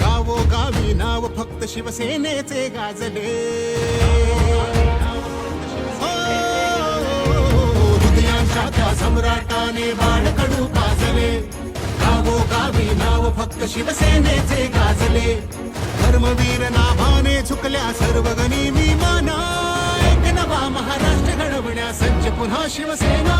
गावो गावी नाव फक्त शिवसेनेचे गाजले. हो, त्या सम्राटाने बाळकडू पाजले. गावो गावी नाव फक्त शिवसेनेचे गाजले. धर्मवीर नाभाने झुकल्या सर्व गनिमी माना एक नवा महाराष्ट्र घडवण्या सज्ज पुन्हा शिवसेना.